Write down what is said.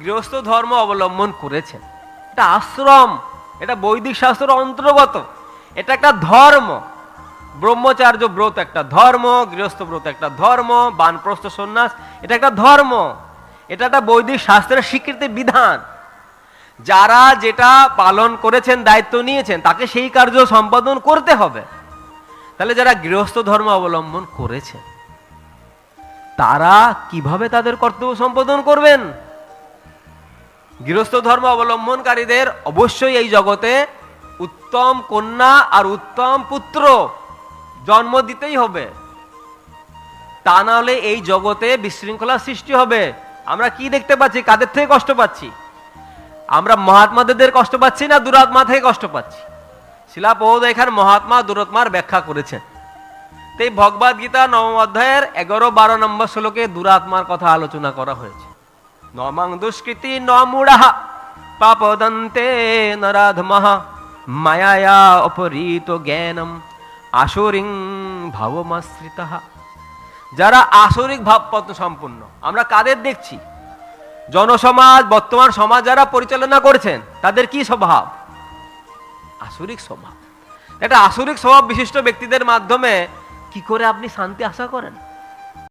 গৃহস্থ ধর্ম অবলম্বন করেছেন। এটা আশ্রম, এটা বৈদিক শাস্ত্র অন্তর্গত। এটা একটা ধর্ম। ব্রহ্মচার্য ব্রত একটা ধর্ম, গৃহস্থ ব্রত একটা ধর্ম, বানপ্রস্থ সন্ন্যাস এটা একটা ধর্ম। এটা একটা বৈদিক শাস্ত্রের স্বীকৃতি বিধান। যারা যেটা পালন করেছেন, দায়িত্ব নিয়েছেন, তাকে সেই কার্য সম্পাদন করতে হবে। তাহলে যারা গৃহস্থ ধর্ম অবলম্বন করেছে, তারা কীভাবে তাদের কর্তব্য সম্পাদন করবেন? গৃহস্থ ধর্ম অবলম্বনকারীদের অবশ্যই এই জগতে উত্তম কন্যা আর উত্তম পুত্র জন্ম দিতেই হবে। তা না হলে এই জগতে বিশৃঙ্খলা সৃষ্টি হবে। আমরা কি দেখতে পাচ্ছি? কাদের থেকে কষ্ট পাচ্ছি? আমরা মহাত্মাদের কষ্ট পাচ্ছি না দুরাত্মা থেকে কষ্ট পাচ্ছি? শিলা পৌদ এখানে মহাত্মা দুরাত্মার ব্যাখ্যা করেছেন। তো এই ভগবদ গীতা নবম অধ্যায়ের এগারো বারো নম্বর শ্লোকে দুরাত্মার কথা আলোচনা করা হয়েছে। নমাং দুষ্কৃতি ন পাপদন্তে নরাধমঃ মায়ায়া অপরীত জ্ঞানম আসরিং ভাবমাশ্রিত যারা আসরিক ভাবপত্র সম্পূর্ণ, আমরা কাদের দেখছি? জনসমাজ, বর্তমান সমাজ যারা পরিচালনা করছেন, তাদের কি স্বভাব? আসরিক স্বভাব। একটা আসরিক স্বভাব বিশিষ্ট ব্যক্তিদের মাধ্যমে কি করে আপনি শান্তি আশা করেন?